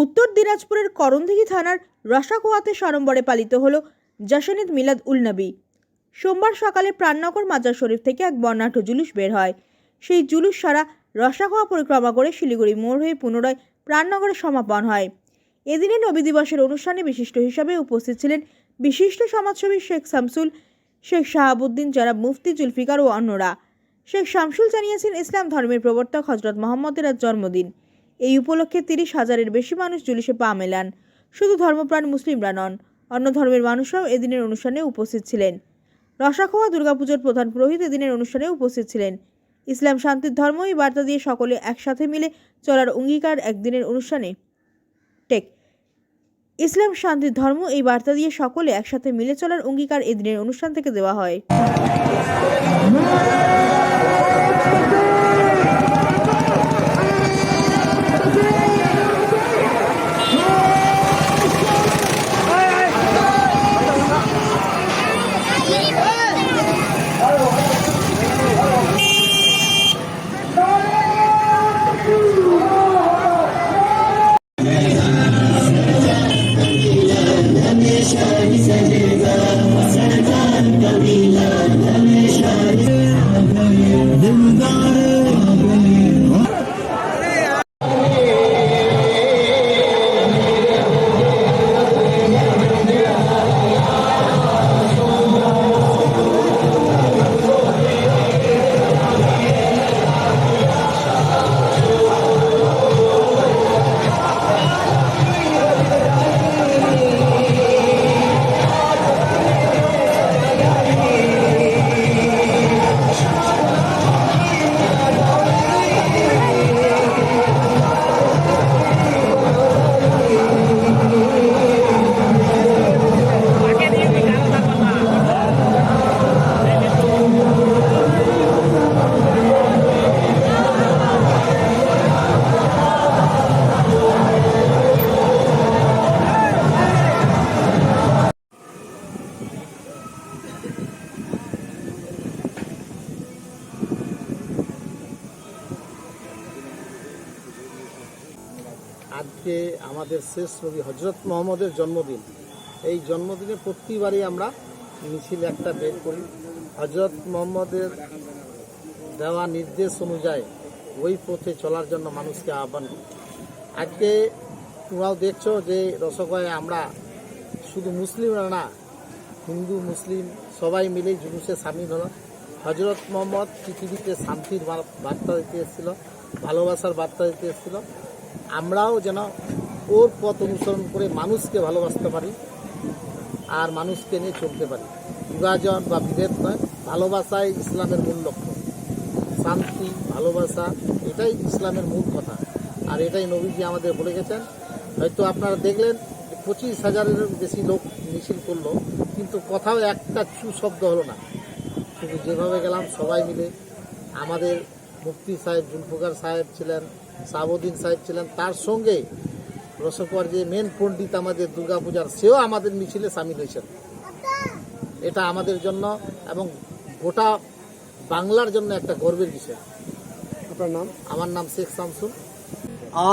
উত্তর দিনাজপুরের করণদিঘি থানার রসাকোয়াতে সরম্বরে পালিত হল জাসনিদ মিলাদ উল নবী। সোমবার সকালে প্রাণনগর মাজার শরীফ থেকে এক বর্ণাঢ্য জুলুস বের হয়। সেই জুলুস সারা রসাকোয়া পরিক্রমা করে শিলিগুড়ি মোড় হয়ে পুনরায় প্রাণনগরে সমাপন হয়। এদিনে নবী দিবসের অনুষ্ঠানে বিশিষ্ট হিসাবে উপস্থিত ছিলেন বিশিষ্ট সমাজসেবী শেখ শামসুল, শেখ শাহাবুদ্দিন যারা মুফতি জুলফিকার ও অন্যরা। শেখ শামসুল জানিয়েছেন, ইসলাম ধর্মের প্রবর্তক হজরত মোহাম্মদের জন্মদিন। এই উপলক্ষে তিরিশ হাজারের বেশি মানুষ জুলুসে পা মেলান। শুধু ধর্মপ্রাণ মুসলিমরা নন, অন্য ধর্মের মানুষরাও এদিনের অনুষ্ঠানে উপস্থিত ছিলেন। রসাখোয়া দুর্গাপুজোর প্রধান পুরোহিত এদিনের অনুষ্ঠানে উপস্থিত ছিলেন। ইসলাম শান্তির ধর্ম এই বার্তা দিয়ে সকলে একসাথে মিলে চলার অঙ্গীকার একদিনের অনুষ্ঠানে টেক। ইসলাম শান্তির ধর্ম এই বার্তা দিয়ে সকলে একসাথে মিলে চলার অঙ্গীকার এদিনের অনুষ্ঠান থেকে দেওয়া হয়। আজকে আমাদের শেষ নবী হজরত মোহাম্মদের জন্মদিন। এই জন্মদিনে প্রতিবারই আমরা মিছিল একটা বের করি। হজরত মোহাম্মদের দেওয়া নির্দেশ অনুযায়ী ওই পথে চলার জন্য মানুষকে আহ্বান আজকে তোমরাও দেখছ যে রসগোয়ায় আমরা শুধু মুসলিমরা না, হিন্দু, মুসলিম সবাই মিলে জুলুসে সামিল হলো হজরত মোহাম্মদ পৃথিবীতে শান্তির বার্তা দিতে এসেছিল, ভালোবাসার বার্তা দিতে এসেছিল। আমরাও যেন ওর পথ অনুসরণ করে মানুষকে ভালোবাসতে পারি আর মানুষকে নিয়ে চলতে পারি। বিভাজন বা বিভেদ নয়, ভালোবাসাই ইসলামের মূল লক্ষ্য। শান্তি, ভালোবাসা, এটাই ইসলামের মূল কথা। আর এটাই নবীজি আমাদের বলে গেছেন। হয়তো আপনারা দেখলেন পঁচিশ হাজারের বেশি লোক মিছিল করল, কিন্তু কোথাও একটা চু শব্দ হলো না। শুধু যেভাবে গেলাম সবাই মিলে আমাদের মুক্তি সাহেব জুলফুকার সাহেব ছিলেন সাবুদ্দিন সাহেব ছিলেন। তার সঙ্গে রসকর যে মেন পণ্ডিত আমাদের দুর্গাপূজার সেও আমাদের মিছিলে সামিল হয়েছেন। এটা আমাদের জন্য এবং গোটা বাংলার জন্য একটা গর্বের বিষয়। আপনার নাম? আমার নাম শেখ শামসুল।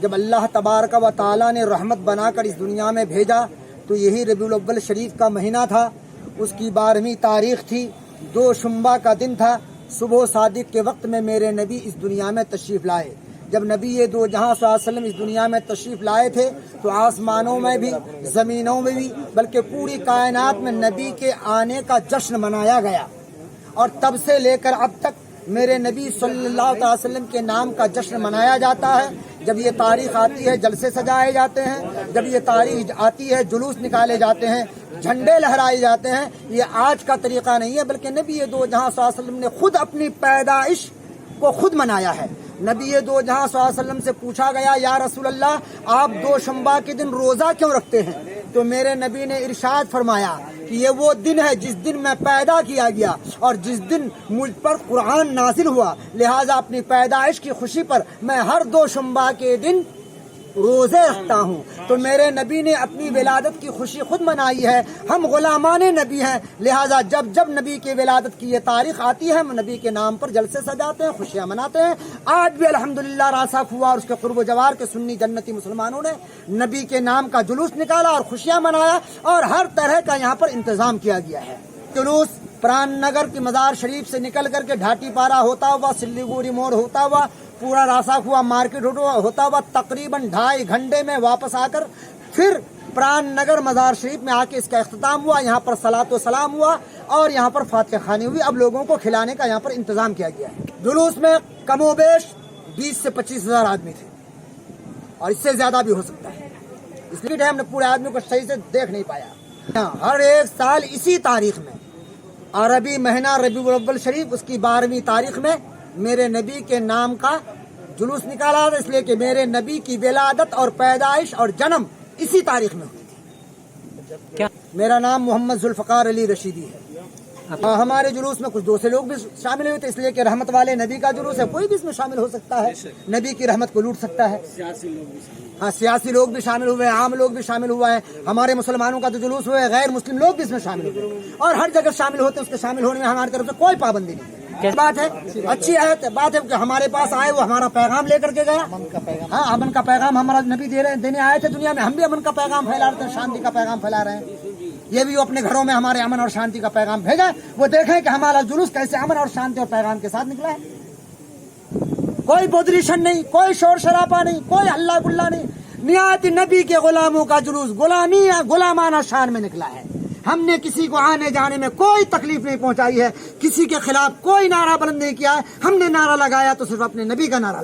جب اللہ تبارک و تعالیٰ نے رحمت بنا کر اس دنیا میں بھیجا، تو یہی ربیع الاول شریف کا مہینہ تھا۔ اس کی بارہویں تاریخ تھی۔ دو شمبہ کا دن تھا۔ صبح صادق کے وقت میں میرے نبی اس دنیا میں تشریف لائے۔ جب نبی یہ دو جہاں صلی اللہ علیہ وسلم اس دنیا میں تشریف لائے تھے، تو آسمانوں میں بھی، زمینوں میں بھی، بلکہ پوری کائنات میں نبی کے آنے کا جشن منایا گیا۔ اور تب سے لے کر اب تک میرے نبی صلی اللہ علیہ وسلم کے نام کا جشن منایا جاتا ہے۔ جب یہ تاریخ آتی ہے، جلسے سجائے جاتے ہیں۔ جب یہ تاریخ آتی ہے، جلوس نکالے جاتے ہیں، جھنڈے لہرائے جاتے ہیں۔ یہ آج کا طریقہ نہیں ہے، بلکہ نبی دو جہاں صلی اللہ علیہ وسلم نے خود اپنی پیدائش کو خود منایا ہے۔ نبی دو جہاں صلی اللہ علیہ وسلم سے پوچھا گیا، یا رسول اللہ، آپ دو شمبا کے دن روزہ کیوں رکھتے ہیں؟ تو میرے نبی نے ارشاد فرمایا کہ یہ وہ دن ہے جس دن میں پیدا کیا گیا اور جس دن مجھ پر قرآن نازل ہوا۔ لہٰذا اپنی پیدائش کی خوشی پر میں ہر دو شمبہ کے دن روزے رکھتا ہوں۔ تو میرے نبی نے اپنی ولادت کی خوشی خود منائی ہے۔ ہم غلامان نبی ہیں۔ لہذا جب جب نبی کی ولادت کی یہ تاریخ آتی ہے، ہم نبی کے نام پر جلسے سجاتے ہیں، خوشیاں مناتے ہیں۔ آج بھی الحمدللہ راسا ہوا اور اس کے قرب و جوار کے سنی جنتی مسلمانوں نے نبی کے نام کا جلوس نکالا اور خوشیاں منایا اور ہر طرح کا یہاں پر انتظام کیا گیا ہے۔ جلوس پران نگر کی مزار شریف سے نکل کر کے ڈھاٹی پارا ہوتا ہوا سلیگوڑی موڑ ہوتا ہوا پورا راسا ہوا، مارکیٹ ہوتا ہوا تقریباً ڈھائی گھنٹے میں واپس آ کر پھر پران نگر مزار شریف میں آ کے اس کا اختتام ہوا۔ یہاں پر سلاط و سلام ہوا اور یہاں پر فاتح خانی ہوئی اب لوگوں کو کھلانے کا یہاں پر انتظام کیا گیا ہے۔ جلوس میں کم و بیش بیس سے پچیس ہزار آدمی تھے اور اس سے زیادہ بھی ہو سکتا ہے۔ اس لیے ہم نے پورے آدمی کو صحیح سے دیکھ نہیں پایا۔ ہر ایک سال اسی تاریخ میں عربی مہینہ ربیع الاول شریف، اس کی بارہویں تاریخ میں میرے نبی کے نام کا جلوس نکالا تھا اس لیے کہ میرے نبی کی ولادت اور پیدائش اور جنم اسی تاریخ میں ہوئی۔ تھی میرا نام محمد ذوالفقار علی رشیدی ہے۔ ہاں، ہمارے جلوس میں کچھ دوسرے لوگ بھی شامل ہوئے تھے اس لیے کہ رحمت والے نبی کا جلوس ہے کوئی بھی اس میں شامل ہو سکتا ہے۔ نبی کی رحمت کو لوٹ سکتا ہے۔ ہاں سیاسی لوگ بھی شامل ہوئے ہیں عام لوگ بھی شامل ہوا ہے۔ ہمارے مسلمانوں کا جو جلوس ہوئے غیر مسلم لوگ بھی اس میں شامل ہوئے۔ اور ہر جگہ شامل ہوتے ہیں اس کے شامل ہونے میں ہماری طرف سے کوئی پابندی نہیں۔ بات ہے؟ اچھی ہے بات ہے کہ ہمارے پاس آئے وہ ہمارا پیغام لے کر کے گیا۔ ہاں امن کا پیغام ہمارا نبی دے رہے دینے آئے تھے دنیا میں ہم بھی امن کا پیغام پھیلا رہے تھے شانتی کا پیغام پھیلا رہے ہیں۔ یہ بھی وہ اپنے گھروں میں ہمارے امن اور شانتی کا پیغام بھیجا وہ دیکھیں کہ ہمارا جلوس کیسے امن اور شانتی اور پیغام کے ساتھ نکلا ہے۔ کوئی پوزیشن نہیں کوئی شور شرابہ نہیں کوئی ہلا گلا نہیں۔ نہایت نبی کے غلاموں کا جلوس غلامی یا غلامانہ شان میں نکلا ہے۔ ہم نے کسی کو آنے جانے میں کوئی تکلیف نہیں پہنچائی ہے، کسی کے خلاف کوئی نعرہ بلند نہیں کیا ہے۔ ہم نے نعرہ لگایا تو صرف اپنے نبی کا نعرہ لگایا۔